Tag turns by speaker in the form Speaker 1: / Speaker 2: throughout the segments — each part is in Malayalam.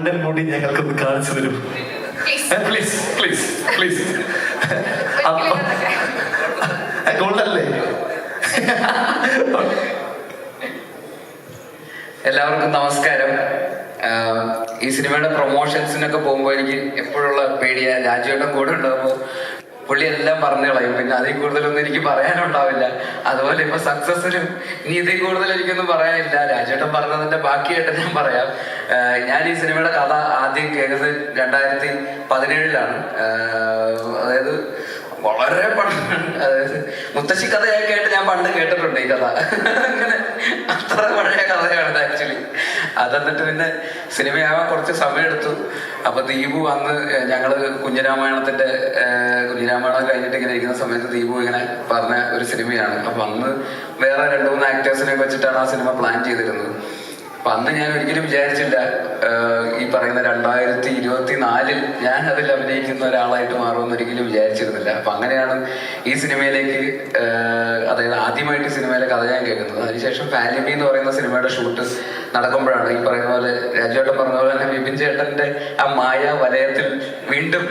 Speaker 1: കണ്ടൻ മുടി ഞങ്ങൾക്കൊന്ന് കാണിച്ചു തരും. പ്ലീസ് പ്ലീസ് പ്ലീസ് ഗോൾഡല്ലേ?
Speaker 2: എല്ലാവർക്കും നമസ്കാരം. ഈ സിനിമയുടെ പ്രൊമോഷൻസിനൊക്കെ പോകുമ്പോൾ എനിക്ക് എപ്പോഴുള്ള പേടിയാ രാജുവേട്ടൻ കൂടെ ഉണ്ടാകുമ്പോൾ പുള്ളി എല്ലാം പറഞ്ഞു കളയും. പിന്നെ അതിൽ കൂടുതലൊന്നും എനിക്ക് പറയാനുണ്ടാവില്ല. അതുപോലെ ഇപ്പൊ സക്സസിലും ഇനി ഇതിൽ കൂടുതൽ എനിക്കൊന്നും പറയാനില്ല. രാജേട്ടൻ പറഞ്ഞതിന്റെ ബാക്കിയായിട്ട് ഞാൻ പറയാം. ഞാൻ ഈ സിനിമയുടെ കഥ ആദ്യം കേൾക്കുന്നത് രണ്ടായിരത്തി പതിനേഴിലാണ്. അതായത് വളരെ പണ്ട് മുത്തശ്ശി കഥയൊക്കെ ആയിട്ട് ഞാൻ പണ്ട് കേട്ടിട്ടുണ്ട് ഈ കഥ. അങ്ങനെ അത്ര പഴയ കഥയാണ് ആക്ച്വലി. അത് എന്നിട്ട് പിന്നെ സിനിമയാവാൻ കുറച്ച് സമയമെടുത്തു. അപ്പൊ ദീപു അന്ന് ഞങ്ങൾ കുഞ്ഞിരാമായണത്തിന്റെ കുഞ്ഞിരാമായണം കഴിഞ്ഞിട്ട് ഇങ്ങനെ ഇരിക്കുന്ന സമയത്ത് ദീപു ഇങ്ങനെ പറഞ്ഞ ഒരു സിനിമയാണ്. അപ്പൊ അന്ന് വേറെ രണ്ടു മൂന്ന് ആക്ടേഴ്സിനെ വെച്ചിട്ടാണ് ആ സിനിമ പ്ലാൻ ചെയ്തിരുന്നത്. അപ്പൊ അന്ന് ഞാൻ ഒരിക്കലും വിചാരിച്ചില്ല പറയുന്ന രണ്ടായിരത്തി ഇരുപത്തി നാലിൽ ഞാൻ അതിൽ അഭിനയിക്കുന്ന ഒരാളായിട്ട് മാറുമെന്ന് ഒരിക്കലും വിചാരിച്ചിരുന്നില്ല. അപ്പൊ അങ്ങനെയാണ് ഈ സിനിമയിലേക്ക് അതായത് ആദ്യമായിട്ട് സിനിമയിലെ കഥ ഞാൻ കേൾക്കുന്നത്. അതിനുശേഷം ഫാലിമി എന്ന് പറയുന്ന സിനിമയുടെ ഷൂട്ട് നടക്കുമ്പോഴാണ് ഈ പറയുന്ന പോലെ രാജുവേട്ടൻ പറഞ്ഞ പോലെ തന്നെ വിപിൻ ചേട്ടന്റെ ആ മായ വലയത്തിൽ വീണ്ടും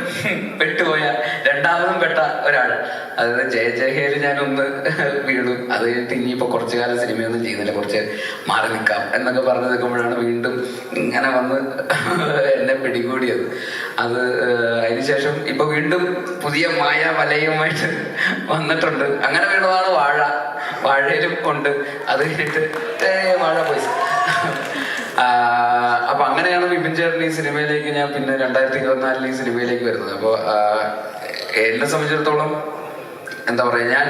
Speaker 2: പെട്ടുപോയ രണ്ടാമതും പെട്ട ഒരാൾ. അതായത് ജയ ജയഹേൽ ഞാനൊന്ന് വീണു. അത് കഴിഞ്ഞിട്ട് ഇനിയിപ്പോ കുറച്ചു കാലം സിനിമയൊന്നും ചെയ്യുന്നില്ല. കുറച്ച് മാറി നിൽക്കാം എന്നൊക്കെ പറഞ്ഞു നിൽക്കുമ്പോഴാണ് വീണ്ടും ഇങ്ങനെ വന്ന് എന്നെ പിടികൂടിയത്. അത് അതിനുശേഷം ഇപ്പൊ വീണ്ടും പുതിയ മായ വലയുമായിട്ട് വന്നിട്ടുണ്ട്. അങ്ങനെ വീണതാണ് വാഴ വാഴയിലും ഉണ്ട്. അത് കഴിഞ്ഞിട്ട് വാഴ പോയി അപ്പൊ അങ്ങനെയാണ് വിപിൻ ചേട്ടൻ ഈ സിനിമയിലേക്ക് ഞാൻ പിന്നെ രണ്ടായിരത്തി ഇരുപത്തിനാലിൽ ഈ സിനിമയിലേക്ക് വരുന്നത്. അപ്പോൾ എന്നെ സംബന്ധിച്ചിടത്തോളം എന്താ പറയാ ഞാൻ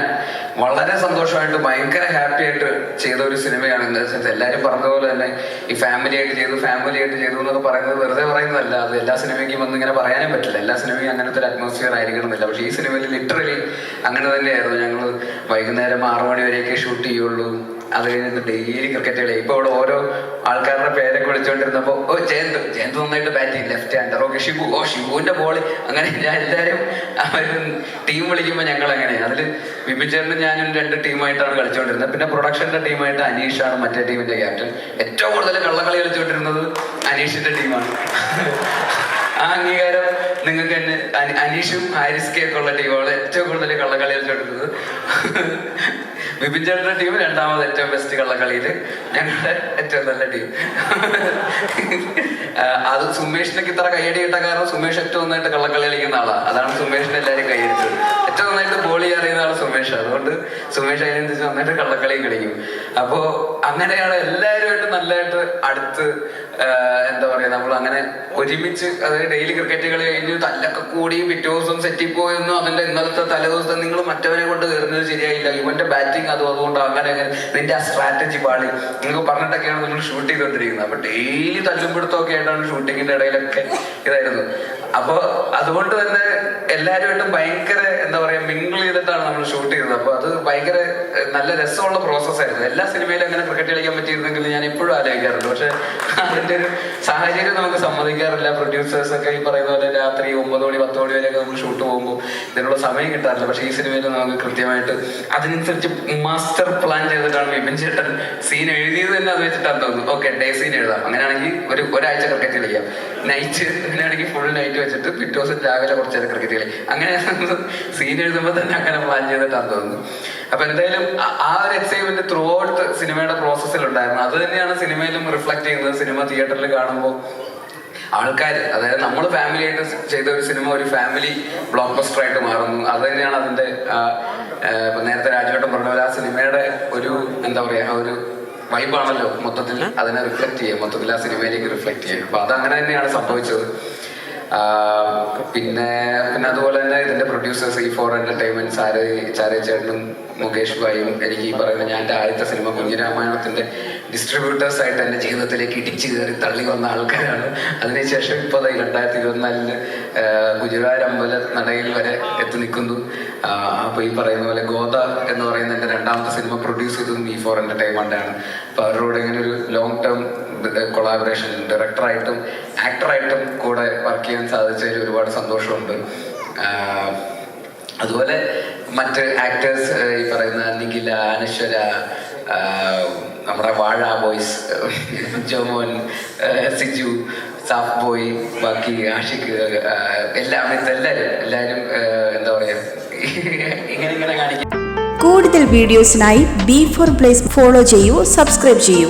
Speaker 2: വളരെ സന്തോഷമായിട്ട് ഭയങ്കര ഹാപ്പി ആയിട്ട് ചെയ്ത ഒരു സിനിമയാണ് എന്താ വെച്ചാൽ എല്ലാവരും പറഞ്ഞ പോലെ തന്നെ ഈ ഫാമിലി ആയിട്ട് ചെയ്തു ഫാമിലി ആയിട്ട് ചെയ്തു എന്നൊക്കെ പറയുന്നത് വെറുതെ പറയുന്നതല്ല. അത് എല്ലാ സിനിമയ്ക്കും വന്ന് ഇങ്ങനെ പറയാനേ പറ്റില്ല. എല്ലാ സിനിമയും അങ്ങനത്തെ ഒരു അറ്റ്മോസ്ഫിയർ ആയിരിക്കണമെന്നില്ല. പക്ഷേ ഈ സിനിമയിൽ ലിറ്ററലി അങ്ങനെ തന്നെയായിരുന്നു. ഞങ്ങൾ വൈകുന്നേരം ആറു മണി വരെയൊക്കെ ഷൂട്ട് ചെയ്യുള്ളൂ. അത് കഴിഞ്ഞിട്ട് ഡെയിലി ക്രിക്കറ്റ് കളി. ഇപ്പൊ ഇവിടെ ഓരോ ആൾക്കാരുടെ പേരൊക്കെ വിളിച്ചുകൊണ്ടിരുന്നപ്പോ ഓ ജയന്ത് ജയന്ത് നന്നായിട്ട് ബാറ്റ് ചെയ്യും ലെഫ്റ്റ് ഹാൻഡർ ഓക്കെ ഷിബു ഓ ഷിബുവിന്റെ ബോൾ അങ്ങനെ ഞാൻ എല്ലാവരും ടീം വിളിക്കുമ്പോൾ ഞങ്ങൾ അങ്ങനെ. അതിൽ വിപിൻ ഞാനും രണ്ട് ടീമായിട്ടാണ് കളിച്ചുകൊണ്ടിരുന്നത് പിന്നെ പ്രൊഡക്ഷന്റെ ടീമായിട്ട് അനീഷാണ് മറ്റേ ടീമിന്റെ ക്യാപ്റ്റൻ ഏറ്റവും കൂടുതൽ കള്ളക്കളി കളിച്ചുകൊണ്ടിരുന്നത് അനീഷിന്റെ ടീമാണ് ആ അംഗീകാരം നിങ്ങൾക്ക് തന്നെ അനീഷും ഹാരിസ് കെ ഒക്കെ ഉള്ള ടീമുകൾ ഏറ്റവും കൂടുതൽ കള്ളക്കളി കളിച്ചെടുത്തത് വിപിൻ ചേട്ടന്റെ ടീം രണ്ടാമത് ഏറ്റവും ബെസ്റ്റ് കള്ള കളിയിൽ ഞങ്ങളുടെ ഏറ്റവും നല്ല ടീം. അത് സുമേഷിനൊക്കെ ഇത്ര കൈയടി കിട്ടാൻ കാരണം സുമേഷ് ഏറ്റവും നന്നായിട്ട് കള്ളക്കളി കളിക്കുന്ന ആളാണ് അതാണ് സുമേഷിന് എല്ലാവരും കൈയടിച്ചത് ഏറ്റവും നന്നായിട്ട് ബോളി അറിയുന്ന ആൾ സുമേഷ്. അതുകൊണ്ട് സുമേഷ് അതിനനുസരിച്ച് നന്നായിട്ട് കള്ളക്കളിയും കളിക്കും. അപ്പോ അങ്ങനെയാണ് എല്ലാവരുമായിട്ട് നല്ലതായിട്ട് അടുത്ത് എന്താ പറയാ നമ്മൾ അങ്ങനെ ഒരുമിച്ച് അതായത് ഡെയിലി ക്രിക്കറ്റ് കളി കഴിഞ്ഞ് തല്ലൊക്കെ കൂടി പിറ്റേ ദിവസം സെറ്റിൽ പോയെന്നും അതിന്റെ ഇന്നലത്തെ തലേദിവസം നിങ്ങൾ മറ്റവനെ കൊണ്ട് തീർന്നത് ശരിയായില്ല. ഇവന്റെ ബാറ്റിംഗ് അതും അതുകൊണ്ട് അങ്ങനെ നിന്റെ ആ സ്ട്രാറ്റജി പാളി. നിങ്ങൾക്ക് പറഞ്ഞിട്ടൊക്കെയാണ് നിങ്ങൾ ഷൂട്ട് ചെയ്തുകൊണ്ടിരിക്കുന്നത് അപ്പൊ ഡെയിലി തല്ലുപിടുത്തമൊക്കെ ആയിട്ടാണ് ഷൂട്ടിങ്ങിന്റെ ഇടയിലൊക്കെ ഇതായിരുന്നു അപ്പൊ അതുകൊണ്ട് തന്നെ എല്ലാവരുമായിട്ടും ഭയങ്കര എന്താ പറയാ മിങ്കിൾ ചെയ്തിട്ടാണ് നമ്മൾ ഷൂട്ട് ചെയ്തത് അപ്പൊ അത് ഭയങ്കര നല്ല രസമുള്ള പ്രോസസ്സായിരുന്നു എല്ലാ സിനിമയിലും അങ്ങനെ ക്രിക്കറ്റ് കളിക്കാൻ പറ്റിയിരുന്നെങ്കിൽ ഞാൻ എപ്പോഴും ആലോചിക്കാറുണ്ട്. പക്ഷെ അതിന്റെ ഒരു സാഹചര്യം നമുക്ക് സമ്മതിക്കാറില്ല. പ്രൊഡ്യൂസേഴ്സ് ഒക്കെ ഈ പറയുന്ന പോലെ രാത്രി ഒമ്പത് മണി പത്ത് മണി വരെയൊക്കെ നമ്മൾ ഷൂട്ട് പോകുമ്പോൾ ഇതിനുള്ള സമയം കിട്ടാറില്ല. പക്ഷെ ഈ സിനിമയിൽ നമുക്ക് കൃത്യമായിട്ട് അതിനനുസരിച്ച് മാസ്റ്റർ പ്ലാൻ ചെയ്തിട്ടാണ് വിപിൻ ചേട്ടൻ സീൻ എഴുതിയത് തന്നെ അത് വെച്ചിട്ടാണ് തോന്നുന്നു ഓക്കെ ഡേ സീൻ എഴുതാം. അങ്ങനെയാണെങ്കിൽ ഒരു ഒരാഴ്ച ക്രിക്കറ്റ് കളിക്കാം. നൈറ്റ് അങ്ങനെയാണെങ്കിൽ ഫുൾ നൈറ്റ് വെച്ചിട്ട് പിറ്റേ ദിവസം രാവിലെ കുറച്ചേരം ക്രിക്കറ്റ് കളി. അങ്ങനെ സീൻ എഴുതുമ്പോൾ തന്നെ അങ്ങനെ പ്ലാൻ ചെയ്തിട്ടാണ് തോന്നുന്നു. അപ്പൊ എന്തായാലും ആ- ഒരു എക്സൈറ്റ്മെന്റ് ത്രൂ ഔട്ട് സിനിമയുടെ പ്രോസസ്സിൽ ഉണ്ടായിരുന്നു അത് തന്നെയാണ് സിനിമയിലും റിഫ്ലക്ട് ചെയ്യുന്നത്. സിനിമ തിയേറ്ററിൽ കാണുമ്പോൾ ആൾക്കാർ അതായത് നമ്മൾ ഫാമിലി ആയിട്ട് ചെയ്ത ഒരു സിനിമ ഒരു ഫാമിലി ബ്ലോക്ക് ബസ്റ്റർ ആയിട്ട് മാറുന്നു. അത് തന്നെയാണ് അതിന്റെ നേരത്തെ രാജുവേട്ടൻ പറഞ്ഞ പോലെ ആ സിനിമയുടെ ഒരു എന്താ പറയാ ഒരു വൈബാണല്ലോ മൊത്തത്തിൽ അതിനെ റിഫ്ലക്ട് ചെയ്യുക. മൊത്തത്തിൽ ആ സിനിമയിലേക്ക് റിഫ്ലക്ട് ചെയ്യുക. അപ്പൊ അത് അങ്ങനെ തന്നെയാണ് സംഭവിച്ചത്. പിന്നെ പിന്നെ അതുപോലെ തന്നെ ഇതിന്റെ പ്രൊഡ്യൂസേഴ്സ് ഈ ഫോർ എന്റർടൈൻമെന്റ് സാര് ചാരേ ചേട്ടനും മുകേഷ് ഭായും എനിക്ക് ഈ പറയുന്ന ഞാൻ എന്റെ ആദ്യത്തെ സിനിമ കുഞ്ഞിരാമായണത്തിന്റെ ഡിസ്ട്രിബ്യൂട്ടേഴ്സ് ആയിട്ട് എന്റെ ജീവിതത്തിലേക്ക് ഇടിച്ചു കയറി തള്ളി വന്ന ആൾക്കാരാണ്. അതിനുശേഷം ഇപ്പോൾ ദാ ഈ രണ്ടായിരത്തി ഇരുപത്തിനാലിൽ ഗുജറാത്ത് അമ്പല നടയിൽ വരെ എത്തി നിൽക്കുന്നു. അപ്പോൾ അപ്പൊ ഈ പറയുന്ന പോലെ ഗോദ എന്ന് പറയുന്ന എന്റെ രണ്ടാമത്തെ സിനിമ പ്രൊഡ്യൂസ് ചെയ്തതും ഈ ഫോർ എന്റർടൈൻമെന്റ് ആണ്. അപ്പൊ അവരോട് ഇങ്ങനെ ഒരു ലോങ് ടേം കൊളാബറേഷൻ ഡയറക്ടറായിട്ടും ആക്ടറായിട്ടും കൂടെ വർക്ക് ചെയ്യാൻ സാധിച്ചതിൽ ഒരുപാട് സന്തോഷമുണ്ട്. അതുപോലെ മറ്റ് ആക്ടേഴ്സ് ഈ പറയുന്ന നിഖില അനശ്വര നമ്മുടെ വാഴ ബോയ്സ് ജോമോൻ സിജു സാഫ് ബോയ് ബാക്കി ആഷിഖ് എല്ലാം ഇതെല്ലാവരും എല്ലാവരും എല്ലാവരും എന്താ പറയുക ഇങ്ങനെ ഇങ്ങനെ കാണിക്കും.
Speaker 3: കൂടുതൽ വീഡിയോസിനായി ബി ഫോർ പ്ലേസ് ഫോളോ ചെയ്യൂ സബ്സ്ക്രൈബ് ചെയ്യൂ.